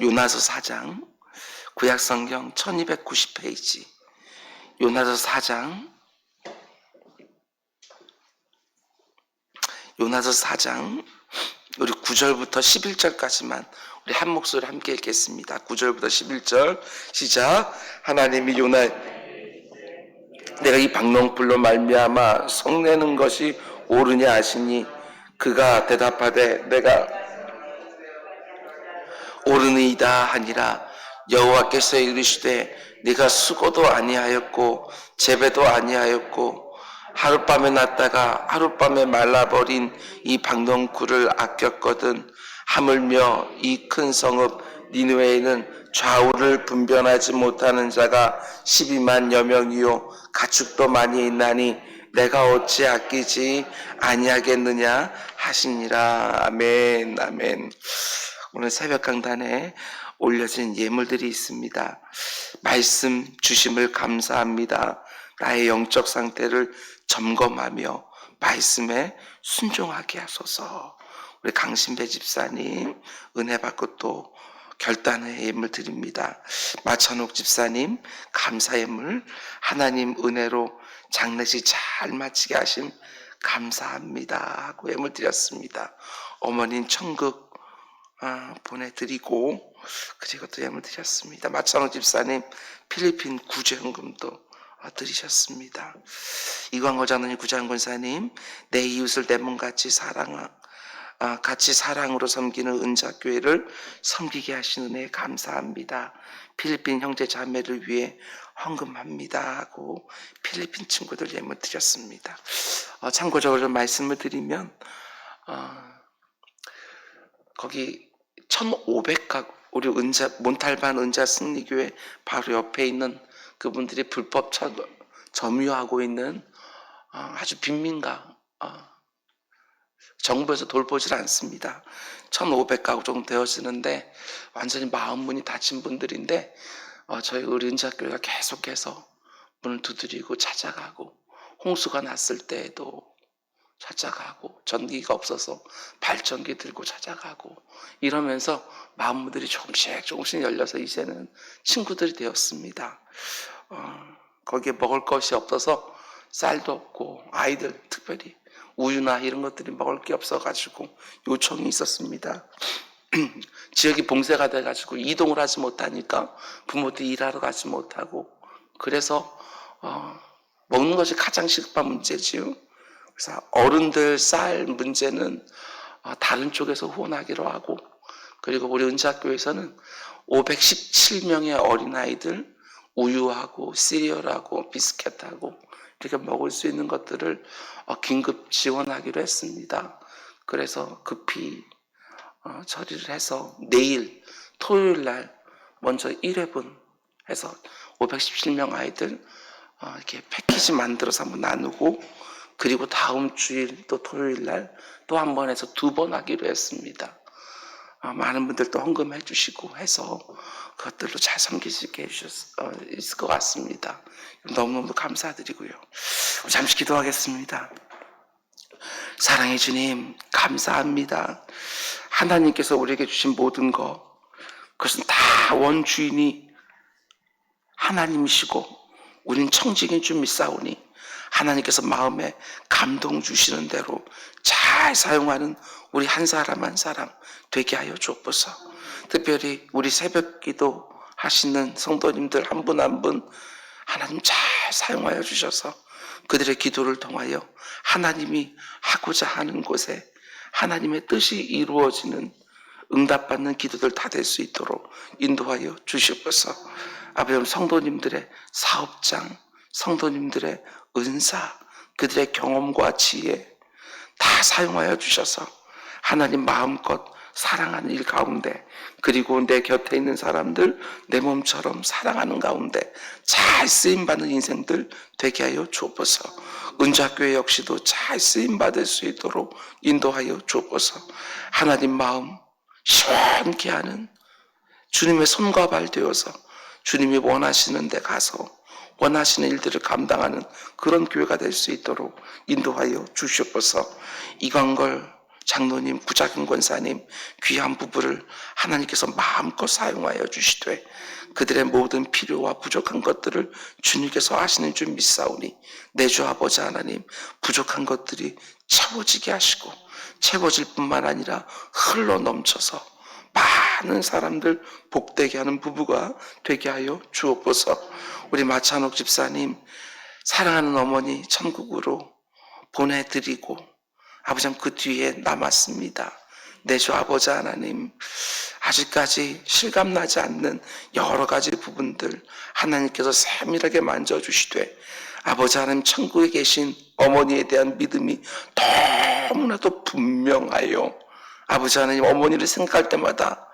요나서 4장 구약성경 1290페이지 요나서 4장 요나서 4장 우리 9절부터 11절까지만 우리 한 목소리 함께 읽겠습니다. 9절부터 11절 시작. 하나님이 요나 내가 이 박농불로 말미암아 성내는 것이 옳으냐 하시니 그가 대답하되 내가 옳으니이다 하니라 여호와께서 이르시되 네가 수고도 아니하였고 재배도 아니하였고 하룻밤에 났다가 하룻밤에 말라버린 이 박농쿨을 아꼈거든 하물며 이 큰 성읍 니누에는 좌우를 분별하지 못하는 자가 12만여 명이요 가축도 많이 있나니 내가 어찌 아끼지 아니하겠느냐 하시니라. 아멘 아멘 오늘 새벽 강단에 올려진 예물들이 있습니다. 말씀 주심을 감사합니다. 나의 영적 상태를 점검하며 말씀에 순종하게 하소서. 우리 강신배 집사님 은혜 받고 또 결단의 예물 드립니다. 마천옥 집사님 감사 예물 하나님 은혜로 장례식 잘 마치게 하심 감사합니다 하고 예물 드렸습니다. 어머님 천국 아, 보내드리고 그리고 또 예물 드렸습니다. 마찬호 집사님 필리핀 구제헌금도 아, 드리셨습니다. 이광호 장로님 구장군사님 내 이웃을 내 몸같이 사랑 아, 같이 사랑으로 섬기는 은자교회를 섬기게 하시는 은혜 감사합니다. 필리핀 형제 자매를 위해 헌금합니다 하고 필리핀 친구들 예물 드렸습니다. 어, 참고적으로 말씀을 드리면 어, 거기 1,500가구 우리 은자 몬탈반 은자 승리교회 바로 옆에 있는 그분들이 불법 차, 점유하고 있는 어, 아주 빈민가 어, 정부에서 돌보질 않습니다. 1,500가구 정도 되어지는데 완전히 마음 문이 닫힌 분들인데 어, 저희 의린자교회가 계속해서 문을 두드리고 찾아가고 홍수가 났을 때에도 찾아가고 전기가 없어서 발전기 들고 찾아가고 이러면서 마음들이 조금씩 조금씩 열려서 이제는 친구들이 되었습니다. 어, 거기에 먹을 것이 없어서 쌀도 없고 아이들 특별히 우유나 이런 것들이 먹을 게 없어가지고 요청이 있었습니다. 지역이 봉쇄가 돼가지고 이동을 하지 못하니까 부모들이 일하러 가지 못하고 그래서 어, 먹는 것이 가장 시급한 문제지요. 그래서 어른들 쌀 문제는 어, 다른 쪽에서 후원하기로 하고 그리고 우리 은자교에서는 517명의 어린아이들 우유하고 시리얼하고 비스켓하고 이렇게 먹을 수 있는 것들을 어, 긴급 지원하기로 했습니다. 그래서 급히 어, 처리를 해서 내일 토요일 날 먼저 1회분 해서 517명 아이들 어, 이렇게 패키지 만들어서 한번 나누고 그리고 다음 주일 또 토요일 날 또 한 번 해서 두 번 하기로 했습니다. 어, 많은 분들 또 헌금해 주시고 해서 그것들로 잘 섬기시게 해주셨, 어, 것 같습니다. 너무너무 감사드리고요. 잠시 기도하겠습니다. 사랑해 주님, 감사합니다. 하나님께서 우리에게 주신 모든 것, 그것은 다 원주인이 하나님이시고, 우린 청직인 줄 믿사오니, 하나님께서 마음에 감동 주시는 대로 잘 사용하는 우리 한 사람 한 사람 되게 하여 주옵소서. 특별히 우리 새벽 기도 하시는 성도님들 한 분 한 분 하나님 잘 사용하여 주셔서 그들의 기도를 통하여 하나님이 하고자 하는 곳에 하나님의 뜻이 이루어지는 응답받는 기도들 다 될 수 있도록 인도하여 주시옵소서. 아버지 성도님들의 사업장, 성도님들의 은사, 그들의 경험과 지혜 다 사용하여 주셔서 하나님 마음껏 사랑하는 일 가운데 그리고 내 곁에 있는 사람들 내 몸처럼 사랑하는 가운데 잘 쓰임 받는 인생들 되게 하여 주옵소서. 은자교회 역시도 잘 쓰임 받을 수 있도록 인도하여 주옵소서. 하나님 마음 시원케 하는 주님의 손과 발 되어서 주님이 원하시는 데 가서 원하시는 일들을 감당하는 그런 교회가 될 수 있도록 인도하여 주시옵소서. 이광걸 장로님, 구자근 권사님 귀한 부부를 하나님께서 마음껏 사용하여 주시되 그들의 모든 필요와 부족한 것들을 주님께서 아시는 줄 믿사오니 내 주 아버지 하나님 부족한 것들이 채워지게 하시고 채워질 뿐만 아니라 흘러 넘쳐서 많은 사람들 복되게 하는 부부가 되게 하여 주옵소서. 우리 마찬옥 집사님 사랑하는 어머니 천국으로 보내드리고 아버지 그 뒤에 남았습니다. 내주 아버지 하나님 아직까지 실감나지 않는 여러 가지 부분들 하나님께서 세밀하게 만져주시되 아버지 하나님 천국에 계신 어머니에 대한 믿음이 너무나도 분명하여 아버지 하나님 어머니를 생각할 때마다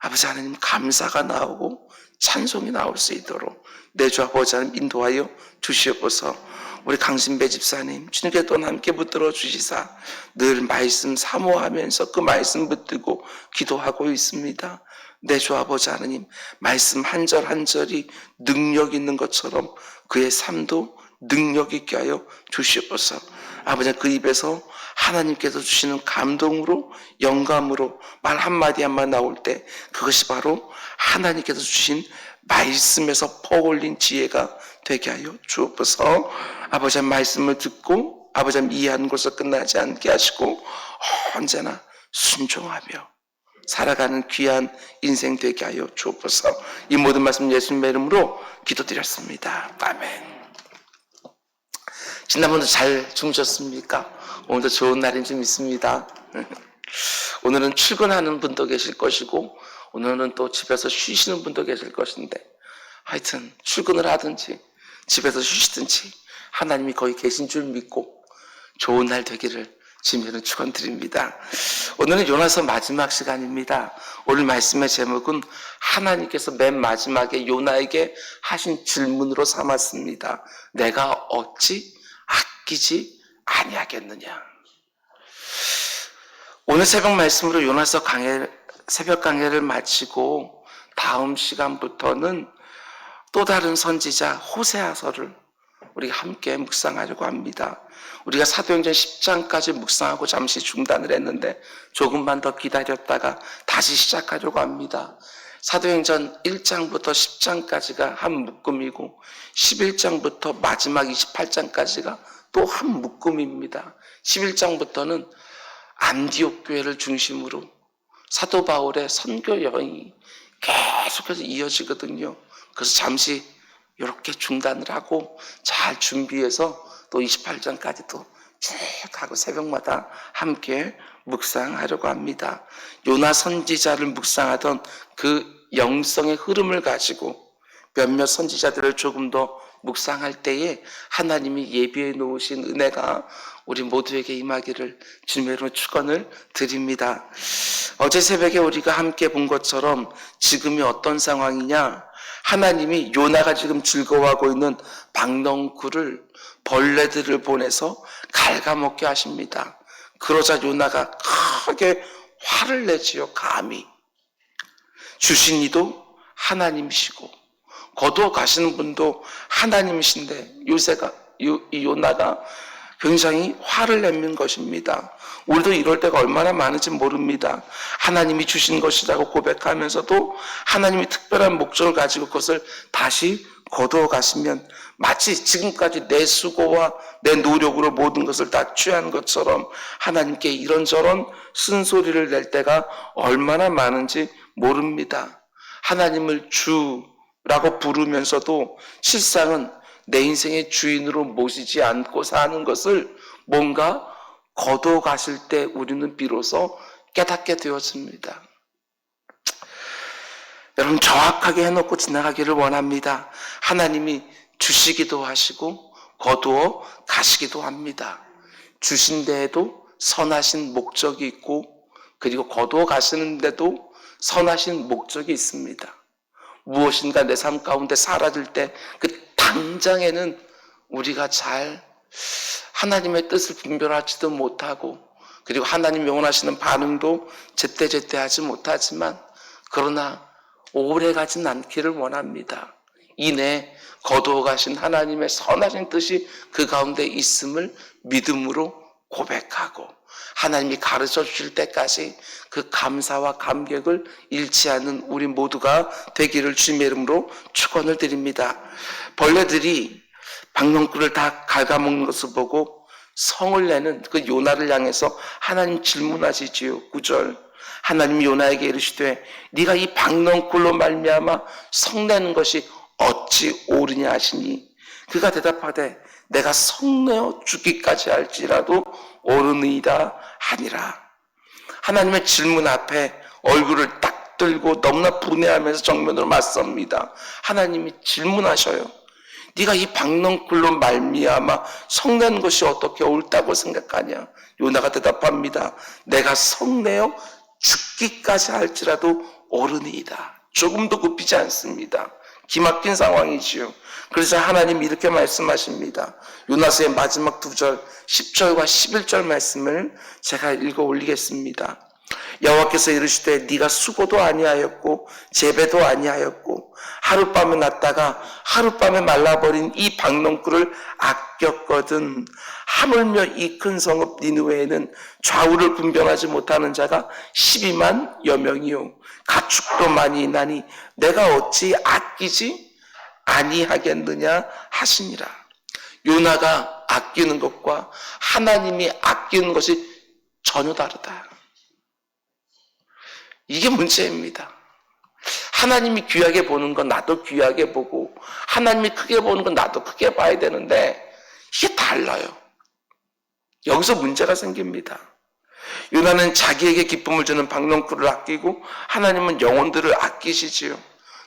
아버지 하나님 감사가 나오고 찬송이 나올 수 있도록 내주 아버지 하나님 인도하여 주시옵소서. 우리 강신배 집사님 주님께 또 함께 붙들어 주시사 늘 말씀 사모하면서 그 말씀 붙들고 기도하고 있습니다. 내주 아버지 하나님 말씀 한 절 한 절이 능력 있는 것처럼 그의 삶도 능력 있게 하여 주시옵소서 아버지 그 입에서 하나님께서 주시는 감동으로 영감으로 말 한마디 한마디 나올 때 그것이 바로 하나님께서 주신 말씀에서 퍼올린 지혜가 되게 하여 주옵소서. 아버지 말씀을 듣고 아버지 이해하는 것으로 끝나지 않게 하시고 언제나 순종하며 살아가는 귀한 인생 되게 하여 주옵소서. 이 모든 말씀 예수님의 이름으로 기도드렸습니다. 아멘 지난번도 잘 주무셨습니까? 오늘도 좋은 날인 줄 믿습니다. 오늘은 출근하는 분도 계실 것이고, 오늘은 또 집에서 쉬시는 분도 계실 것인데, 하여튼 출근을 하든지, 집에서 쉬시든지, 하나님이 거기 계신 줄 믿고, 좋은 날 되기를 주님은 축원드립니다. 오늘은 요나서 마지막 시간입니다. 오늘 말씀의 제목은 하나님께서 맨 마지막에 요나에게 하신 질문으로 삼았습니다. 내가 어찌 아끼지 아니하겠느냐. 오늘 새벽 말씀으로 요나서 강해, 새벽 강해를 마치고 다음 시간부터는 또 다른 선지자 호세아서를 우리가 함께 묵상하려고 합니다. 우리가 사도행전 10장까지 묵상하고 잠시 중단을 했는데 조금만 더 기다렸다가 다시 시작하려고 합니다. 사도행전 1장부터 10장까지가 한 묶음이고 11장부터 마지막 28장까지가 또 한 묶음입니다. 11장부터는 안디옥 교회를 중심으로 사도 바울의 선교 여행이 계속해서 이어지거든요. 그래서 잠시 이렇게 중단을 하고 잘 준비해서 또 28장까지도 쭉 하고 새벽마다 함께 묵상하려고 합니다. 요나 선지자를 묵상하던 그 영성의 흐름을 가지고 몇몇 선지자들을 조금 더 묵상할 때에 하나님이 예비해 놓으신 은혜가 우리 모두에게 임하기를 주님으로 축원을 드립니다. 어제 새벽에 우리가 함께 본 것처럼 지금이 어떤 상황이냐? 하나님이 요나가 지금 즐거워하고 있는 박넝쿨을 벌레들을 보내서 갉아먹게 하십니다. 그러자 요나가 크게 화를 내지요, 감히. 주신 이도 하나님이시고, 거두어 가시는 분도 하나님이신데, 요새가, 요, 이 요나가 굉장히 화를 내는 것입니다. 우리도 이럴 때가 얼마나 많은지 모릅니다. 하나님이 주신 것이라고 고백하면서도 하나님이 특별한 목적을 가지고 그것을 다시 거두어 가시면 마치 지금까지 내 수고와 내 노력으로 모든 것을 다 취한 것처럼 하나님께 이런저런 쓴소리를 낼 때가 얼마나 많은지 모릅니다. 하나님을 주 라고 부르면서도 실상은 내 인생의 주인으로 모시지 않고 사는 것을 뭔가 거둬 가실 때 우리는 비로소 깨닫게 되었습니다. 여러분 정확하게 해놓고 지나가기를 원합니다. 하나님이 주시기도 하시고 거두어 가시기도 합니다. 주신 데에도 선하신 목적이 있고 그리고 거두어 가시는데도 선하신 목적이 있습니다. 무엇인가 내 삶 가운데 사라질 때 그 당장에는 우리가 잘 하나님의 뜻을 분별하지도 못하고 그리고 하나님 영원하시는 반응도 제때제때 하지 못하지만 그러나 오래 가진 않기를 원합니다. 이내 거두어 가신 하나님의 선하신 뜻이 그 가운데 있음을 믿음으로 고백하고 하나님이 가르쳐 주실 때까지 그 감사와 감격을 잃지 않는 우리 모두가 되기를 주님의 이름으로 축원을 드립니다. 벌레들이 박농꿀을 다 갉아먹는 것을 보고 성을 내는 그 요나를 향해서 하나님 질문하시지요. 9절. 하나님 요나에게 이르시되 네가 이 박농꿀로 말미암아 성내는 것이 어찌 옳으냐 하시니 그가 대답하되 내가 성내어 죽기까지 할지라도 옳으니이다 하니라. 하나님의 질문 앞에 얼굴을 딱 들고 너무나 분해하면서 정면으로 맞섭니다. 하나님이 질문하셔요. 네가 이 박넝쿨로 말미암아 성내는 것이 어떻게 옳다고 생각하냐? 요나가 대답합니다. 내가 성내어 죽기까지 할지라도 옳으니이다. 조금도 굽히지 않습니다. 기막힌 상황이지요. 그래서 하나님 이렇게 말씀하십니다. 요나서의 마지막 두 절, 10절과 11절 말씀을 제가 읽어 올리겠습니다. 여호와께서 이르시되 네가 수고도 아니하였고 재배도 아니하였고 하룻밤에 났다가 하룻밤에 말라버린 이 박농쿨을 아꼈거든. 하물며 이 큰 성읍 니누에는 좌우를 분별하지 못하는 자가 12만 여명이요. 가축도 많이 있나니 내가 어찌 아끼지 아니하겠느냐 하시니라. 요나가 아끼는 것과 하나님이 아끼는 것이 전혀 다르다. 이게 문제입니다. 하나님이 귀하게 보는 건 나도 귀하게 보고 하나님이 크게 보는 건 나도 크게 봐야 되는데 이게 달라요. 여기서 문제가 생깁니다. 요나는 자기에게 기쁨을 주는 박농쿨을 아끼고 하나님은 영혼들을 아끼시지요.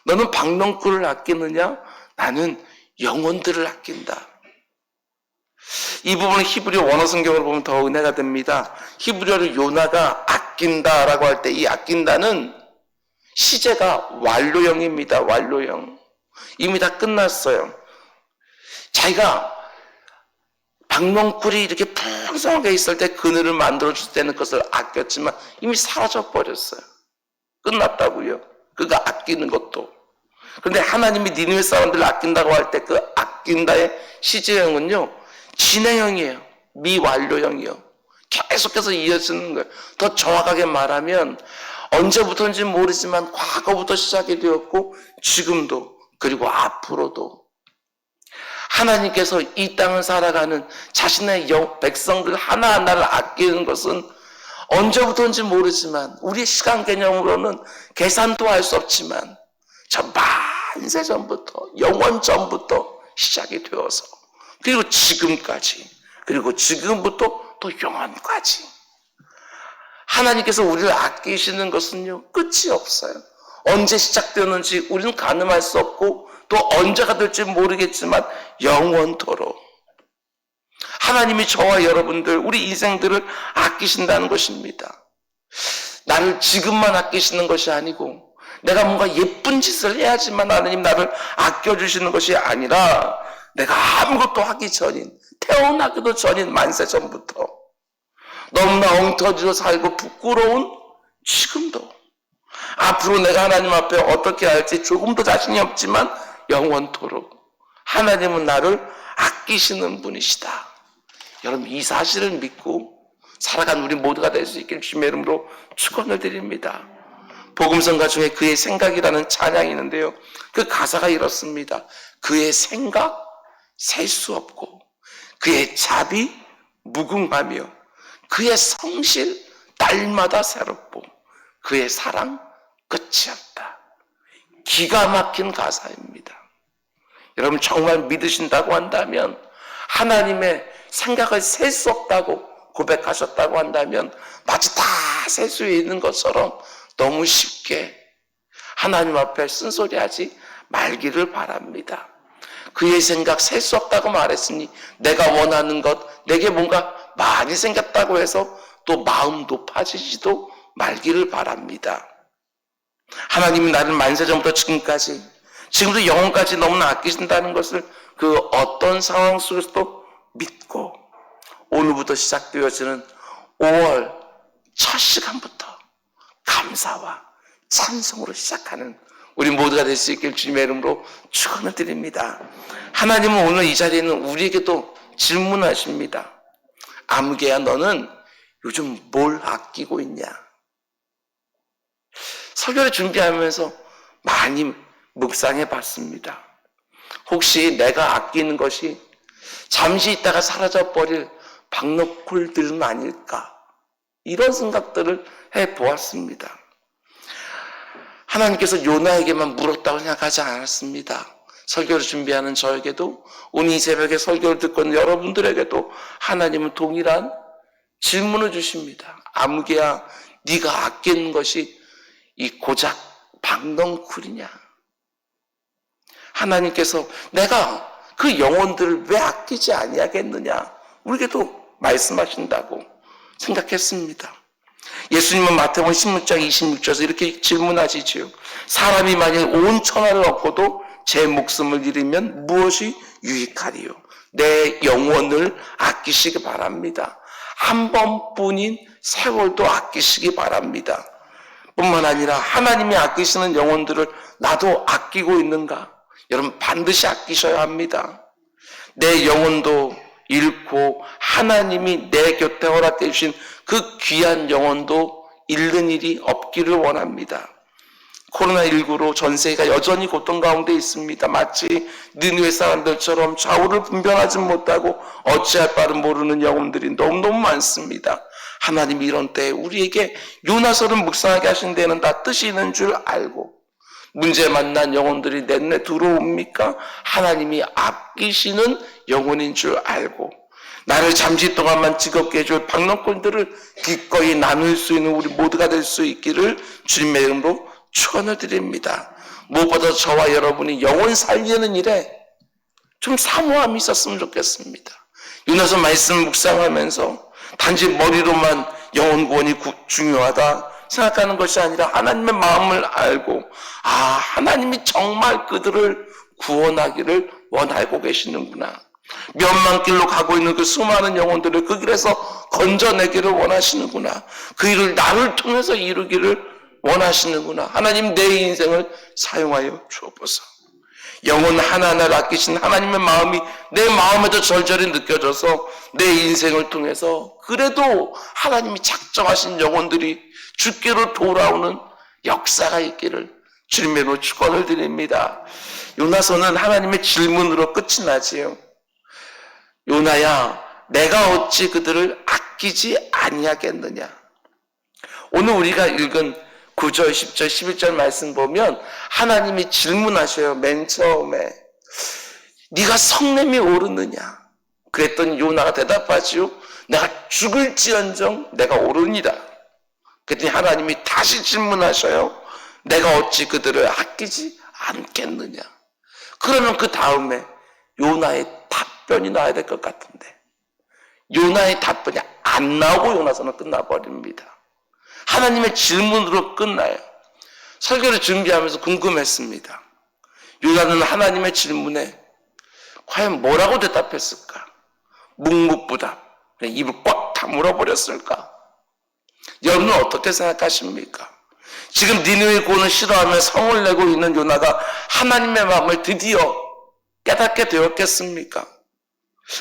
너는 박농쿨을 아끼느냐? 나는 영혼들을 아낀다. 이 부분은 히브리어 원어 성경을 보면 더 은혜가 됩니다. 히브리어로 요나가 아낀다라고 할 때 이 아낀다는 시제가 완료형입니다. 완료형. 이미 다 끝났어요. 자기가 박농쿨이 이렇게 풍성하게 있을 때 그늘을 만들어줄 때는 것을 아꼈지만 이미 사라져 버렸어요. 끝났다고요. 그가 아끼는 것도. 그런데 하나님이 니누의 사람들을 아낀다고 할 때 그 아낀다의 시제형은요. 진행형이에요. 미완료형이요. 계속해서 이어지는 거예요. 더 정확하게 말하면 언제부터인지 모르지만 과거부터 시작이 되었고 지금도 그리고 앞으로도 하나님께서 이 땅을 살아가는 자신의 영, 백성들 하나하나를 아끼는 것은 언제부터인지 모르지만 우리의 시간 개념으로는 계산도 할 수 없지만 저 만세 전부터 영원 전부터 시작이 되어서 그리고 지금까지 그리고 지금부터 또 영원까지 하나님께서 우리를 아끼시는 것은요 끝이 없어요. 언제 시작되는지 우리는 가늠할 수 없고 또 언제가 될지 모르겠지만 영원토록 하나님이 저와 여러분들 우리 인생들을 아끼신다는 것입니다. 나를 지금만 아끼시는 것이 아니고 내가 뭔가 예쁜 짓을 해야지만 하나님 나를 아껴주시는 것이 아니라 내가 아무것도 하기 전인 태어나기도 전인 만세 전부터 너무나 엉터리로 살고 부끄러운 지금도 앞으로 내가 하나님 앞에 어떻게 할지 조금도 자신이 없지만 영원토록 하나님은 나를 아끼시는 분이시다. 여러분 이 사실을 믿고 살아간 우리 모두가 될 수 있길 주님의 이름으로 축원을 드립니다. 복음성가 중에 그의 생각이라는 찬양이 있는데요. 그 가사가 이렇습니다. 그의 생각 셀 수 없고 그의 자비 무궁하며 그의 성실 날마다 새롭고 그의 사랑 끝이 없다. 기가 막힌 가사입니다. 여러분 정말 믿으신다고 한다면 하나님의 생각을 셀 수 없다고 고백하셨다고 한다면 마치 다 셀 수 있는 것처럼 너무 쉽게 하나님 앞에 쓴소리하지 말기를 바랍니다. 그의 생각 셀 수 없다고 말했으니 내가 원하는 것 내게 뭔가 많이 생겼다고 해서 또 마음 높아지지도 말기를 바랍니다. 하나님이 나를 만세 전부터 지금까지 지금도 영혼까지 너무나 아끼신다는 것을 그 어떤 상황 속에서도 믿고 오늘부터 시작되어지는 5월 첫 시간부터 감사와 찬송으로 시작하는 우리 모두가 될 수 있길 주님의 이름으로 축원을 드립니다. 하나님은 오늘 이 자리에 있는 우리에게도 질문하십니다. 아무개야 너는 요즘 뭘 아끼고 있냐? 설교를 준비하면서 많이 묵상해 봤습니다. 혹시 내가 아끼는 것이 잠시 있다가 사라져 버릴 박너콜들은 아닐까? 이런 생각들을 해 보았습니다. 하나님께서 요나에게만 물었다고 생각하지 않았습니다. 설교를 준비하는 저에게도 오늘 이 새벽에 설교를 듣고 있는 여러분들에게도 하나님은 동일한 질문을 주십니다. 아무개야 네가 아끼는 것이 이 고작 박넝쿨이냐? 하나님께서 내가 그 영혼들을 왜 아끼지 아니하겠느냐? 우리에게도 말씀하신다고 생각했습니다. 예수님은 마태복음 16장 26절에서 이렇게 질문하시지요. 사람이 만일 온 천하를 얻고도 제 목숨을 잃으면 무엇이 유익하리요? 내 영혼을 아끼시기 바랍니다. 한 번뿐인 세월도 아끼시기 바랍니다. 뿐만 아니라 하나님이 아끼시는 영혼들을 나도 아끼고 있는가? 여러분 반드시 아끼셔야 합니다. 내 영혼도 잃고 하나님이 내 곁에 허락해 주신 그 귀한 영혼도 잃는 일이 없기를 원합니다. 코로나19로 전 세계가 여전히 고통 가운데 있습니다. 마치 느누의 사람들처럼 좌우를 분별하지 못하고 어찌할 바를 모르는 영혼들이 너무너무 많습니다. 하나님이 이런 때에 우리에게 요나서를 묵상하게 하신 데는 다 뜻이 있는 줄 알고 문제 만난 영혼들이 내내 들어옵니까? 하나님이 아끼시는 영혼인 줄 알고 나를 잠시 동안만 즐겁게 해줄 박농꾼들을 기꺼이 나눌 수 있는 우리 모두가 될 수 있기를 주님의 이름으로 축원을 드립니다. 무엇보다 저와 여러분이 영혼 살리는 일에 좀 사모함이 있었으면 좋겠습니다. 윤호서 말씀 묵상하면서 단지 머리로만 영혼 구원이 구- 중요하다 생각하는 것이 아니라 하나님의 마음을 알고 아 하나님이 정말 그들을 구원하기를 원하고 계시는구나. 면망길로 가고 있는 그 수많은 영혼들을 그 길에서 건져내기를 원하시는구나. 그 일을 나를 통해서 이루기를 원하시는구나. 하나님 내 인생을 사용하여 주옵소서. 영혼 하나하나를 아끼신 하나님의 마음이 내 마음에도 절절히 느껴져서 내 인생을 통해서 그래도 하나님이 작정하신 영혼들이 죽기로 돌아오는 역사가 있기를 주님으로 축원을 드립니다. 요나서는 하나님의 질문으로 끝이 나지요. 요나야, 내가 어찌 그들을 아끼지 아니하겠느냐? 오늘 우리가 읽은 9절, 10절, 11절 말씀 보면 하나님이 질문하셔요. 맨 처음에. 네가 성냄이 오르느냐? 그랬더니 요나가 대답하지요. 내가 죽을지언정 내가 오르니라. 그랬더니 하나님이 다시 질문하셔요. 내가 어찌 그들을 아끼지 않겠느냐? 그러면 그 다음에 요나의 답변이 나와야 될 것 같은데 요나의 답변이 안 나오고 요나서는 끝나버립니다. 하나님의 질문으로 끝나요. 설교를 준비하면서 궁금했습니다. 요나는 하나님의 질문에 과연 뭐라고 대답했을까? 묵묵부답. 입을 꽉 다물어 버렸을까? 여러분은 어떻게 생각하십니까? 지금 니느웨 고는 싫어하며 성을 내고 있는 요나가 하나님의 마음을 드디어 깨닫게 되었겠습니까?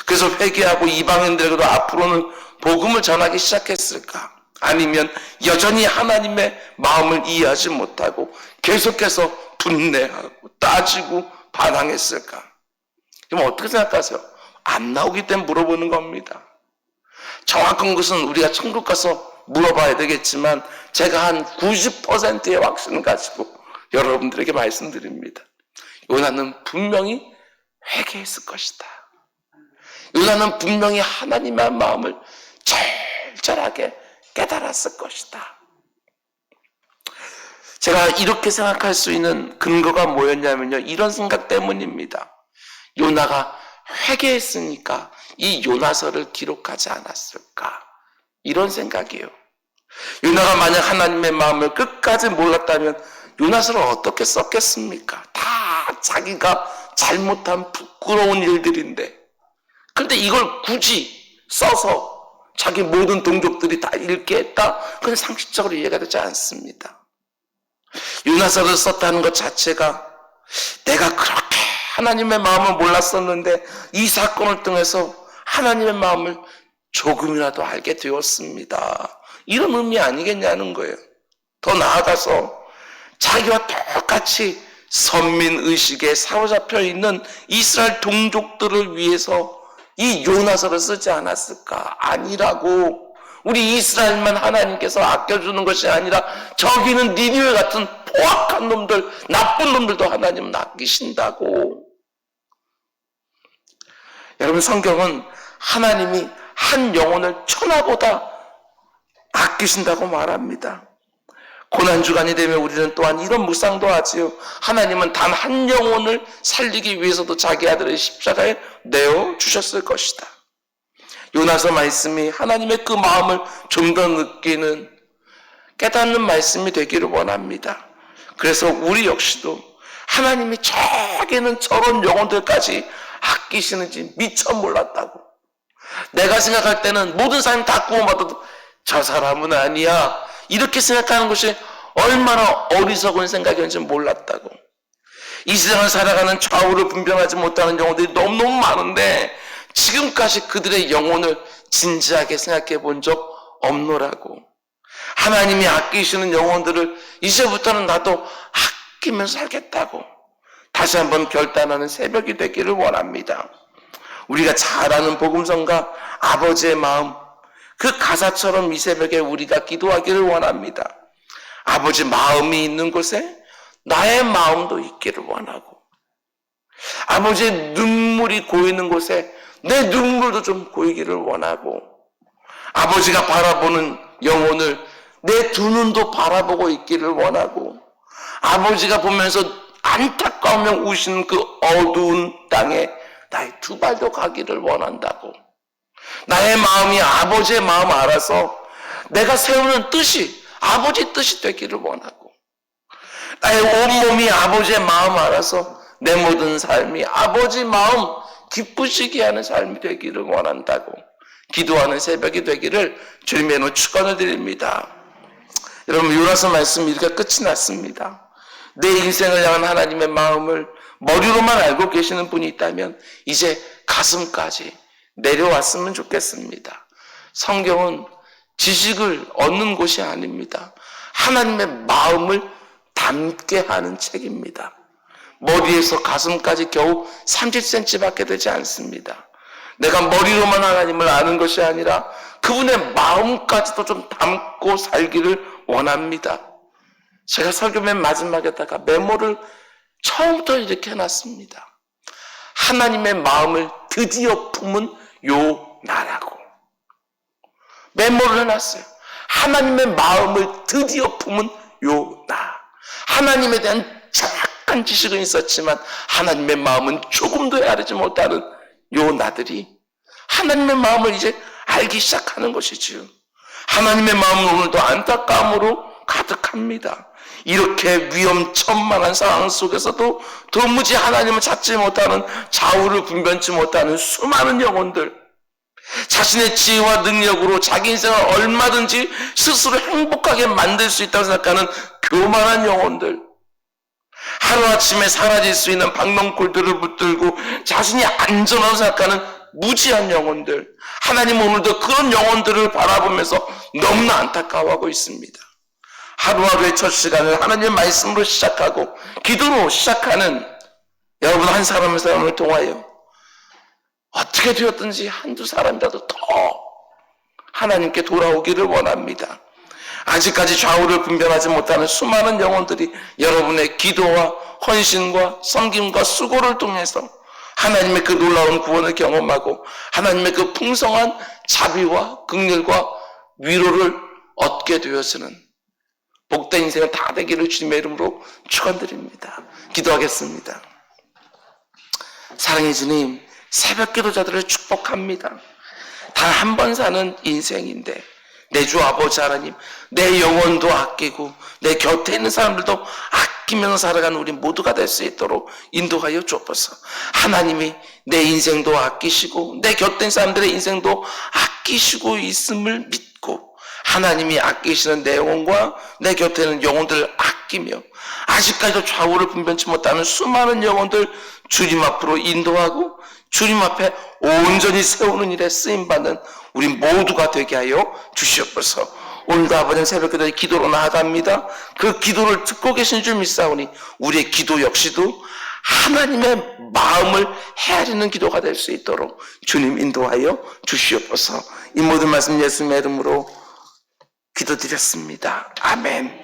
그래서 회개하고 이방인들에게도 앞으로는 복음을 전하기 시작했을까? 아니면 여전히 하나님의 마음을 이해하지 못하고 계속해서 분내하고 따지고 반항했을까? 그럼 어떻게 생각하세요? 안 나오기 때문에 물어보는 겁니다. 정확한 것은 우리가 천국 가서 물어봐야 되겠지만 제가 한 90%의 확신을 가지고 여러분들에게 말씀드립니다. 요나는 분명히 회개했을 것이다. 요나는 분명히 하나님의 마음을 절절하게 깨달았을 것이다. 제가 이렇게 생각할 수 있는 근거가 뭐였냐면요. 이런 생각 때문입니다. 요나가 회개했으니까 이 요나서를 기록하지 않았을까? 이런 생각이에요. 요나가 만약 하나님의 마음을 끝까지 몰랐다면 요나서를 어떻게 썼겠습니까? 다 자기가 잘못한 부끄러운 일들인데. 근데 이걸 굳이 써서 자기 모든 동족들이 다 읽게 했다? 그건 상식적으로 이해가 되지 않습니다. 요나서를 썼다는 것 자체가 내가 그렇게 하나님의 마음을 몰랐었는데 이 사건을 통해서 하나님의 마음을 조금이라도 알게 되었습니다. 이런 의미 아니겠냐는 거예요. 더 나아가서 자기와 똑같이 선민 의식에 사로잡혀 있는 이스라엘 동족들을 위해서 이 요나서를 쓰지 않았을까? 아니라고. 우리 이스라엘만 하나님께서 아껴주는 것이 아니라 저기는 니니웨 같은 포악한 놈들, 나쁜 놈들도 하나님은 아끼신다고. 여러분 성경은 하나님이 한 영혼을 천하보다 아끼신다고 말합니다. 고난 주간이 되면 우리는 또한 이런 묵상도 하지요. 하나님은 단 한 영혼을 살리기 위해서도 자기 아들을 십자가에 내어 주셨을 것이다. 요나서 말씀이 하나님의 그 마음을 좀 더 느끼는 깨닫는 말씀이 되기를 원합니다. 그래서 우리 역시도 하나님이 저기는 저런 영혼들까지 아끼시는지 미처 몰랐다고. 내가 생각할 때는 모든 사람이 다 구원받아도 저 사람은 아니야. 이렇게 생각하는 것이 얼마나 어리석은 생각이었는지 몰랐다고. 이 세상을 살아가는 좌우를 분별하지 못하는 영혼들이 너무너무 많은데 지금까지 그들의 영혼을 진지하게 생각해 본 적 없노라고. 하나님이 아끼시는 영혼들을 이제부터는 나도 아끼면서 살겠다고. 다시 한번 결단하는 새벽이 되기를 원합니다. 우리가 잘 아는 복음성과 아버지의 마음, 그 가사처럼 이 새벽에 우리가 기도하기를 원합니다. 아버지 마음이 있는 곳에 나의 마음도 있기를 원하고, 아버지의 눈물이 고이는 곳에 내 눈물도 좀 고이기를 원하고, 아버지가 바라보는 영혼을 내 두 눈도 바라보고 있기를 원하고, 아버지가 보면서 안타까우며 우시는 그 어두운 땅에 나의 두 발도 가기를 원한다고. 나의 마음이 아버지의 마음 알아서 내가 세우는 뜻이 아버지 뜻이 되기를 원하고 나의 온몸이 아버지의 마음 알아서 내 모든 삶이 아버지 마음 기쁘시게 하는 삶이 되기를 원한다고 기도하는 새벽이 되기를 주님의 축원을 드립니다. 여러분 요나서 말씀이 이렇게 끝이 났습니다. 내 인생을 향한 하나님의 마음을 머리로만 알고 계시는 분이 있다면 이제 가슴까지 내려왔으면 좋겠습니다. 성경은 지식을 얻는 곳이 아닙니다. 하나님의 마음을 담게 하는 책입니다. 머리에서 가슴까지 겨우 30cm밖에 되지 않습니다. 내가 머리로만 하나님을 아는 것이 아니라 그분의 마음까지도 좀 담고 살기를 원합니다. 제가 설교 맨 마지막에다가 메모를 처음부터 이렇게 해놨습니다. 하나님의 마음을 드디어 품은 요 나라고. 메모를 해놨어요. 하나님의 마음을 드디어 품은 요 나. 하나님에 대한 정확한 지식은 있었지만 하나님의 마음은 조금도 알지 못하는 요 나들이 하나님의 마음을 이제 알기 시작하는 것이지요. 하나님의 마음은 오늘도 안타까움으로 가득합니다. 이렇게 위험천만한 상황 속에서도 도무지 하나님을 찾지 못하는 좌우를 분변치 못하는 수많은 영혼들 자신의 지혜와 능력으로 자기 인생을 얼마든지 스스로 행복하게 만들 수 있다고 생각하는 교만한 영혼들 하루아침에 사라질 수 있는 박농골들을 붙들고 자신이 안전하다고 생각하는 무지한 영혼들 하나님 오늘도 그런 영혼들을 바라보면서 너무나 안타까워하고 있습니다. 하루하루의 첫 시간을 하나님의 말씀으로 시작하고 기도로 시작하는 여러분 한 사람 한 사람을 통하여 어떻게 되었든지 한두 사람이라도 더 하나님께 돌아오기를 원합니다. 아직까지 좌우를 분별하지 못하는 수많은 영혼들이 여러분의 기도와 헌신과 섬김과 수고를 통해서 하나님의 그 놀라운 구원을 경험하고 하나님의 그 풍성한 자비와 긍휼과 위로를 얻게 되어서는 복된 인생을 다 되기를 주님의 이름으로 축원드립니다. 기도하겠습니다. 사랑의 주님, 새벽 기도자들을 축복합니다. 단 한 번 사는 인생인데 내 주 아버지 하나님, 내 영혼도 아끼고 내 곁에 있는 사람들도 아끼면서 살아가는 우리 모두가 될 수 있도록 인도하여 주옵소서. 하나님이 내 인생도 아끼시고 내 곁에 있는 사람들의 인생도 아끼시고 있음을 믿고 하나님이 아끼시는 내 영혼과 내 곁에 있는 영혼들을 아끼며 아직까지도 좌우를 분변치 못하는 수많은 영혼들 주님 앞으로 인도하고 주님 앞에 온전히 세우는 일에 쓰임받는 우리 모두가 되게 하여 주시옵소서. 오늘도 아버지는 새벽 기도에 기도로 나아갑니다. 그 기도를 듣고 계신 줄 믿사오니 우리의 기도 역시도 하나님의 마음을 헤아리는 기도가 될 수 있도록 주님 인도하여 주시옵소서. 이 모든 말씀 예수님의 이름으로 기도드렸습니다. 아멘.